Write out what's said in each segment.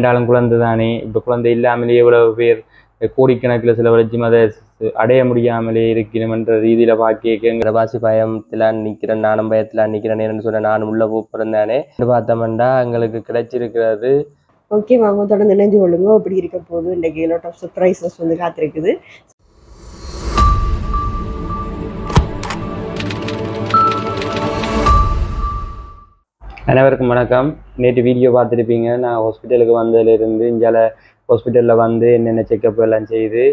ரெண்டாலும் குழந்தை தானே இப்போ குழந்தை இல்லாமலேயே இவ்வளவு பேர் கோடிக்கணக்கில் செலவழிச்சும் அதை அடைய முடியாமலே இருக்கணும்ன்ற ரீதியில பாக்கிங்கிற வாசி பயத்தில் நிற்கிறேன் நானும் பயத்தில் நிற்கிறேன் சொன்ன நானும் உள்ள பிறந்தானே பார்த்தோம்னா எங்களுக்கு கிடைச்சிருக்கிறது. ஓகே வாங்க தொடர்ந்து நினைஞ்சு கொள்ளுங்க. அப்படி இருக்க போது இன்றைக்கு லாட் ஆஃப் சர்ப்ரைசஸ் வந்து காத்திருக்குது. அனைவருக்கும் வணக்கம். நேற்று வீடியோ பார்த்துருப்பீங்க. நான் ஹாஸ்பிட்டலுக்கு வந்ததுலேருந்து இந்தியாவில் ஹாஸ்பிட்டலில் வந்து என்னென்ன செக்கப் எல்லாம் செய்து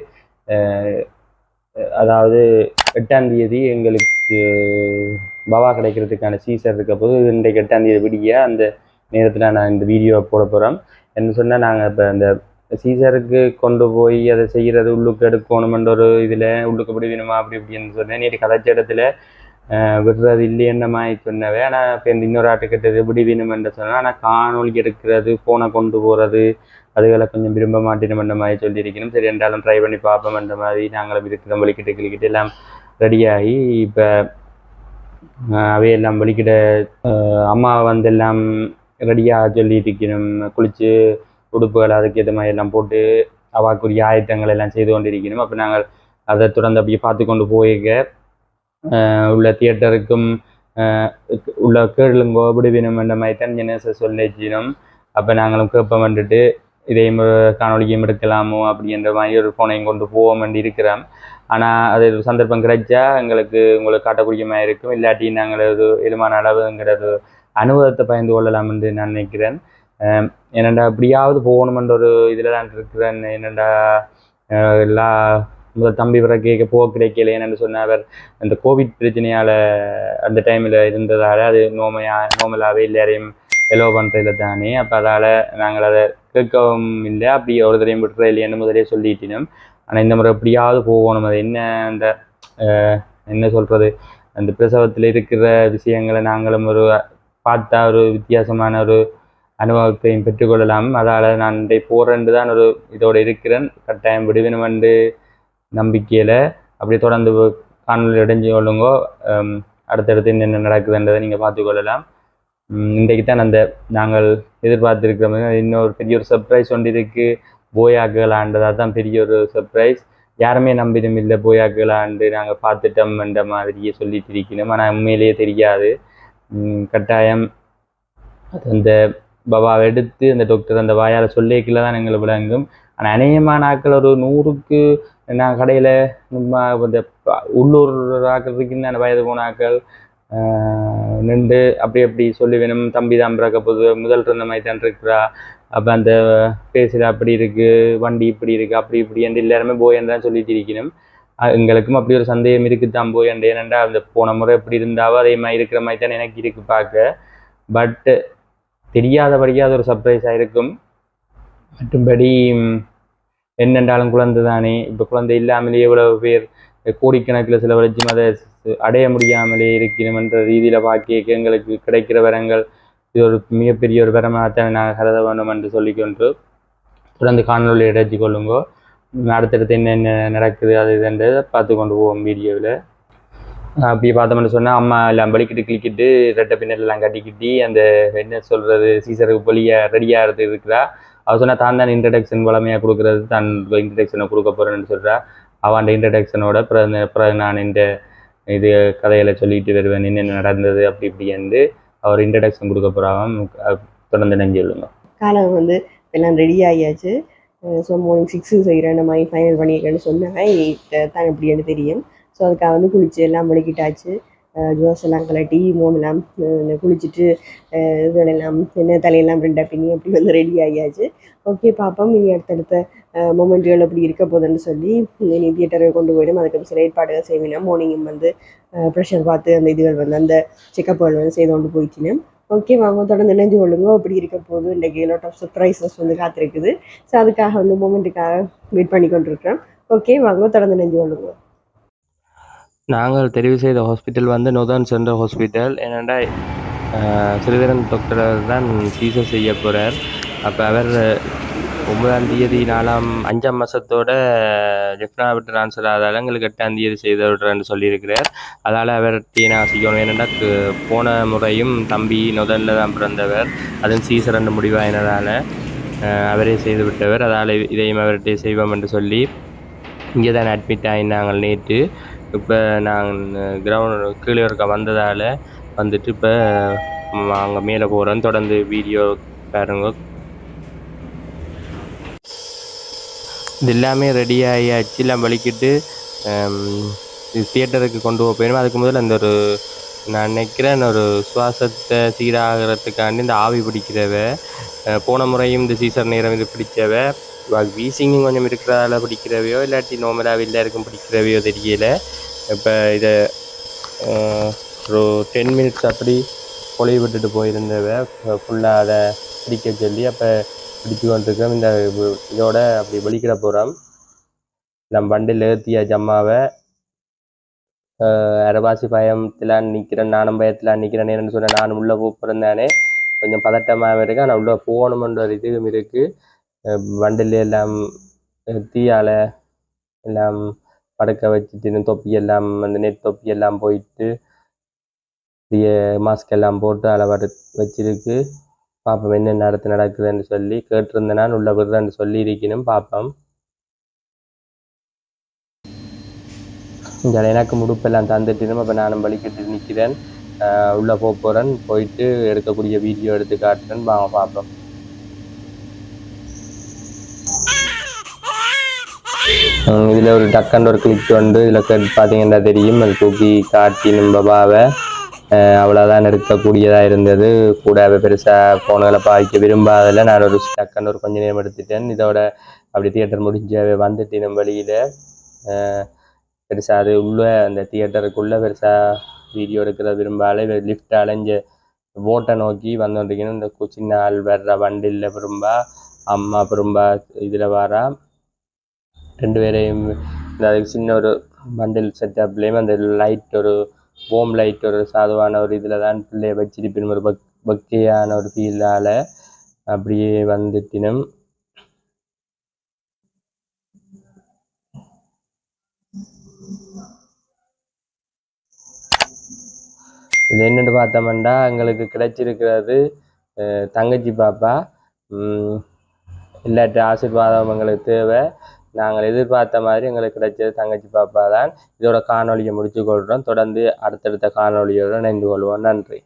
அதாவது எட்டாம் தேதி எங்களுக்கு பவா கிடைக்கிறதுக்கான சீசர் இருக்க போது இன்றைக்கு எட்டாம் தேதி விடிய அந்த நேரத்தில் நான் இந்த வீடியோ போட போகிறோம் என்ன சொன்னால் நாங்கள் இப்போ அந்த சீசருக்கு கொண்டு போய் அதை செய்கிறது உள்ளுக்கு எடுக்கணுமென்ற ஒரு இதில் உள்ளுக்கு இப்படி வேணுமா அப்படி இப்படின்னு சொன்னேன். நேற்று கதைச்ச இடத்துல விடுறது இல்லையென்ன மாதிரி சொன்னவே. ஆனால் இப்போ இந்த இன்னொரு ஆட்டு கிட்டது எப்படி வேணுமென்று சொன்னால் ஆனால் காணொலி எடுக்கிறது ஃபோனை கொண்டு போகிறது அதுகளை கொஞ்சம் விரும்ப மாட்டேனுமென்ற மாதிரி சொல்லியிருக்கணும். சரி என்றாலும் ட்ரை பண்ணி பார்ப்போம்ன்ற மாதிரி நாங்களும் இருக்கிறோம். வலிக்கிட்டு கிளிக்கிட்டு எல்லாம் ரெடியாகி இப்போ அவையெல்லாம் வலிக்கிட அஹ், அம்மா வந்து எல்லாம் ரெடியாக சொல்லியிருக்கணும். குளித்து உடுப்புகள் அதுக்கு ஏற்ற மாதிரி எல்லாம் போட்டு அவாக்குரிய ஆயத்தங்கள் எல்லாம் செய்து கொண்டிருக்கணும். அப்போ நாங்கள் அதை தொடர்ந்து அப்படியே பார்த்து கொண்டு போயிருக்க. உள்ள தியேட்டருக்கும் அஹ், உள்ள கேளுங்கோ எப்படி வேணும் என்ற மாதிரி தான் ஜெனச சொல்லிச்சினோம் அப்போ நாங்களும் கேட்போம் வந்துட்டு இதையும் காணொலியும் எடுக்கலாமோ அப்படின்ற மாதிரி ஒரு ஃபோனையும் கொண்டு போவோம் வேண்டி இருக்கிறோம். ஆனால் அது சந்தர்ப்பம் கிடைச்சா எங்களுக்கு உங்களுக்கு காட்டக்கூடிய மாதிரி இருக்கும். இல்லாட்டி நாங்கள் ஒரு எலுமான அளவுங்கிறது அனுபவத்தை பயந்து கொள்ளலாம் என்று நான் நினைக்கிறேன். அஹ் என்னடா எப்படியாவது போகணுமென்ற ஒரு இதில் தான் இருக்கிறேன். என்னடா அஹ் எல்லா முதல் தம்பி வர கேட்க போக கிடைக்கல என்னென்னு சொன்ன அவர் அந்த கோவிட் பிரச்சனையால் அந்த டைமில் இருந்ததால் அது நோமையா நோமலாகவே எல்லாரையும் எலோ பண்ணுறதுல தானே. அப்போ அதால் நாங்கள் அதை கேட்கவும் இல்லை. அப்படி ஒரு தடையும் விட்டுற இல்லைன்னு முதலே சொல்லிட்டினோம். ஆனால் இந்த முறை எப்படியாவது போகணும். அது என்ன அந்த என்ன சொல்கிறது அந்த பிரசவத்தில் இருக்கிற விஷயங்களை நாங்களும் ஒரு பார்த்தா ஒரு வித்தியாசமான ஒரு அனுபவத்தையும் பெற்றுக்கொள்ளலாம் அதால் நான் இதை தான் ஒரு இதோடு இருக்கிறேன். கட்டாயம் விடுவேணும் வந்து நம்பிக்கையில் அப்படி தொடர்ந்து காணொலி அடைஞ்சு கொள்ளுங்கோ. அடுத்தடுத்து என்னென்ன நடக்குதுன்றதை நீங்கள் பார்த்துக்கொள்ளலாம் இன்றைக்கு தான் அந்த நாங்கள் எதிர்பார்த்துருக்கிற மாதிரி இன்னொரு பெரிய ஒரு சர்ப்ரைஸ் ஒன்று இருக்குது போயாக்கலான்றதா தான் பெரிய ஒரு சர்ப்ரைஸ் யாருமே நம்பிடும் இல்லை போயாக்கலாண்டு நாங்கள் பார்த்துட்டோம்ன்ற மாதிரியே சொல்லிட்டு இருக்கணும். ஆனால் உண்மையிலேயே தெரியாது. கட்டாயம் அது அந்த பபாவை எடுத்து அந்த டாக்டர் அந்த வாயால் சொல்லிக்கல தான் எங்களை விளங்கும். ஆனால் அநேகமான ஆட்கள் ஒரு நூறுக்கு நான் கடையில் இந்த உள்ளூர் ஆக்கள் அந்த வயது போனாக்கள் நின்று அப்படி அப்படி சொல்லி வேணும். தம்பி தான் பிறக்க போகுது முதல் இருந்த மாதிரி தான் இருக்கிறா. அப்போ அந்த பேசில் அப்படி இருக்குது வண்டி இப்படி இருக்குது அப்படி இப்படி என்று எல்லாருமே போயன்னு தான் சொல்லிட்டு இருக்கணும் எங்களுக்கும் அப்படி ஒரு சந்தேகம் இருக்குது தான் போய் அண்ட் ஏனெண்டா அந்த போன முறை எப்படி இருந்தாவோ அதே மாதிரி இருக்கிற மாதிரி தான் எனக்கு இருக்கு பார்க்க. பட்டு தெரியாதபடியாக அது ஒரு சர்ப்ரைஸாக இருக்கும். மற்றும்படி என்னென்றாலும் குழந்தை தானே இப்போ குழந்தை இல்லாமலேயே இவ்வளவு பேர் கோடிக்கணக்கில் செலவழிச்சும் அதை அடைய முடியாமலே இருக்கணுமென்ற ரீதியில் பாக்கி எங்களுக்கு கிடைக்கிற வரங்கள் இது ஒரு மிகப்பெரிய ஒரு வரமாகத்தான் நாங்கள் கருத வேண்டும் என்று சொல்லிக்கொண்டு தொடர்ந்து காணொலி இடைச்சி கொள்ளுங்கோ. அடுத்தடுத்து என்னென்ன நடக்குது அது இதுன்றதை பார்த்து கொண்டு போவோம் வீடியோவில். அப்படி பார்த்தோம்னு சொன்னால் அம்மா எல்லாம் வலிக்கிட்டு கிளிக்கிட்டு ரெட்டை பின்னல் எல்லாம் கட்டிக்கிட்டு அந்த என்ன சொல்கிறது சீசருக்கு பொலியாக ரெடியாக இருக்கிறா. அவள் சொன்னால் தான் தான் இன்ட்ரடக்ஷன் வளமையாக கொடுக்குறது தான் இன்ட்ரடக்ஷனை கொடுக்க போகிறேன்னு சொல்கிறா அவன் அந்த இன்ட்ரடக்ஷனோட பிற பிறகு நான் இந்த இது கதைகளை சொல்லிட்டு வருவேன். என்னென்ன நடந்தது? அப்படி இப்படி வந்து அவர் இன்ட்ரடக்ஷன் கொடுக்க போகிறான் தொடர்ந்து நெஞ்சு சொல்லுங்க காலம் வந்து எல்லாம் ரெடி ஆகியாச்சு. ஸோ மார்னிங் சிக்ஸு செய்கிறேன் இந்த மாதிரி ஃபைனல் பண்ணியிருக்கேன்னு சொன்னாங்க எயிட் தான் எப்படின்னு தெரியும். ஸோ அதுக்காக வந்து குளிச்சு எல்லாம் முழுக்கிட்டாச்சு ஜோஸ் எல்லாம் கலட்டி மோமெல்லாம் குளிச்சுட்டு இதெல்லாம் என்ன தலையெல்லாம் ரெண்டாக பின்னி அப்படி வந்து ரெடி ஆகியாச்சு. ஓகே பார்ப்போம் இனி அடுத்தடுத்த மொமெண்ட்டுகள் அப்படி இருக்க போதுன்னு சொல்லி இனி தியேட்டரை கொண்டு போயிடும். அதுக்கு சில ஏற்பாடுகள் செய்வினோம் மார்னிங்கும் வந்து ப்ரெஷர் பார்த்து அந்த இதுகள் வந்து அந்த செக்கப்புகள் வந்து செய்து கொண்டு போயிட்டினேன் ஓகே வாங்க தொடர்ந்து இணைஞ்சு கொள்ளுங்க. அப்படி இருக்க போது இன்றைக்கு லாட் ஆஃப் சர்ப்ரைசஸ் வந்து காத்திருக்குது. ஸோ அதுக்காக வந்து மூமெண்ட்டுக்காக வெயிட் பண்ணி கொண்டிருக்கிறேன் ஓகே வாங்க தொடர்ந்து இணைஞ்சு கொள்ளுங்க. நாங்கள் தெரிவு செய்த ஹாஸ்பிட்டல் வந்து நோதான் சென்ட்ரல் ஹாஸ்பிட்டல் ஏனெண்டா ஸ்ரீதரன் டாக்டர் தான் சீசர் செய்ய போகிறார் அப்போ அவர் ஒன்பதாம் தேதி நாலாம் அஞ்சாம் மாதத்தோட ஜெஃப்னா விட்டு ட்ரான்ஸ்ஃபர் ஆதால எங்களுக்கு எட்டாம் தேதி செய்து விட்றேன்னு சொல்லியிருக்கிறார். அதால் அவர் நான் செய்யணும் ஏன்னா போன முறையும் தம்பி நொதனில் தான் பிறந்தவர். அதுவும் சீசர் ரெண்டு முடிவாயினதால் அவரே செய்து விட்டவர். அதால் இதையும் அவர்கிட்ட செய்வோம் என்று சொல்லி இங்கே தான் அட்மிட் ஆகினாங்க நேற்று. இப்போ நாங்கள் கிரவுண்டு கீழே இருக்க வந்ததால் வந்துட்டு இப்போ அங்கே மேலே போகிறோம் தொடர்ந்து வீடியோ பாருங்க. இது எல்லாமே ரெடி ஆகியாச்சு எல்லாம் வலிக்கிட்டு தியேட்டருக்கு கொண்டு போக போயிடும் அதுக்கு முதல்ல அந்த ஒரு நான் நினைக்கிறேன் ஒரு சுவாசத்தை சீராகிறதுக்காண்டி இந்த ஆவி பிடிக்கிறவ போன முறையும் இந்த சீசர் நேரம் இது பிடிச்சவ வீசிங்கும் கொஞ்சம் இருக்கிறதால பிடிக்கிறவையோ இல்லாட்டி நோமலாக எல்லாருக்கும் பிடிக்கிறவையோ தெரியல. இப்போ இதை ஒரு டென் மினிட்ஸ் அப்படி பொழிவு விட்டுட்டு போயிருந்தவ ஃபுல்லாக அதை பிடிக்க சொல்லி அப்போ பிடிச்சு கொண்டிருக்கோம் இந்த இதோட அப்படி வெளிக்கிட போகிறோம் நம்ம வண்டியில் ஏற்றிய ஜம்மாவை அரவாசி பயத்தில் நிற்கிறேன் நானும் பயத்தில் நிற்கிறேன்னு சொன்னேன் நானும் உள்ளே போகிறேன் கொஞ்சம் பதட்டமாக இருக்குது ஆனால் உள்ளே போகணுமென்ற ஒரு இதுவும் இருக்குது வண்டில் எல்லாம் தீயால் எல்லாம் படுக்க வச்சுட்டு தொப்பி எல்லாம் அந்த நெட் தொப்பி எல்லாம் போயிட்டு பெரிய மாஸ்க் எல்லாம் போட்டு அளவு வச்சிருக்கு. பார்ப்போம் என்ன நடத்து நடக்குதுன்னு சொல்லி கேட்டிருந்தேன் நான் உள்ள விடுறேன்னு சொல்லி இருக்கணும் பார்ப்போம் இந்த எனக்கு முடுப்பெல்லாம் தந்துட்டு அப்போ நானும் வலிக்கிட்டு நிற்கிறேன் உள்ளே போக போகிறேன் போயிட்டு எடுக்கக்கூடிய வீடியோ எடுத்து காட்டுறேன் வாங்க பார்ப்போம் இதில் ஒரு டக்குன்னு ஒரு கிளிக் வந்து இதில் பார்த்தீங்கன்னா தெரியும். அது தூக்கி காட்டி நம்ம அவ்வளோதான் எடுக்கக்கூடியதாக இருந்தது. கூட பெருசாக ஃபோனுகளை பாய்க்க விரும்பாதில் நான் ஒரு டக்குன்னு ஒரு கொஞ்சம் நேரம் எடுத்துட்டேன். இதோட அப்படி தியேட்டர் முடிஞ்ச வந்துட்டேன் வழியில் வெளியில் பெருசாக அது உள்ளே அந்த தியேட்டருக்குள்ளே பெருசாக வீடியோ எடுக்கிற விரும்பாலே லிஃப்ட் அலைஞ்ச ஓட்டை நோக்கி வந்துருக்கணும் இந்த சின்ன ஆள் வர்ற வண்டியில் விரும்பா. அம்மா விரும்பா இதில் வரா. ரெண்டு பேரையும் இந்த அதுக்கு சின்ன ஒரு பண்டில் செட்டப்லேயும் அந்த லைட் ஒரு ஹோம் லைட் ஒரு சாதுவான ஒரு இதில் தான் பிள்ளைய வச்சிருப்பினும் ஒரு பக் பக்தியான ஒரு ஃபீலால் அப்படியே வந்துட்டினும். இது என்னென்னு பார்த்தோம்னா எங்களுக்கு கிடைச்சிருக்கிறது அஹ், தங்கச்சி பாப்பா. உம், ஆசிர்வாதம் ஆசீர்வாதம் எங்களுக்கு தேவை. நாங்கள் எதிர்பார்த்த மாதிரி எங்களுக்கு கிடைச்சது தங்கச்சி பாப்பா தான். இதோட காணொலியை முடிச்சு கொள்கிறோம். தொடர்ந்து அடுத்தடுத்த காணொலியோடு இணைந்து கொள்வோம். நன்றி.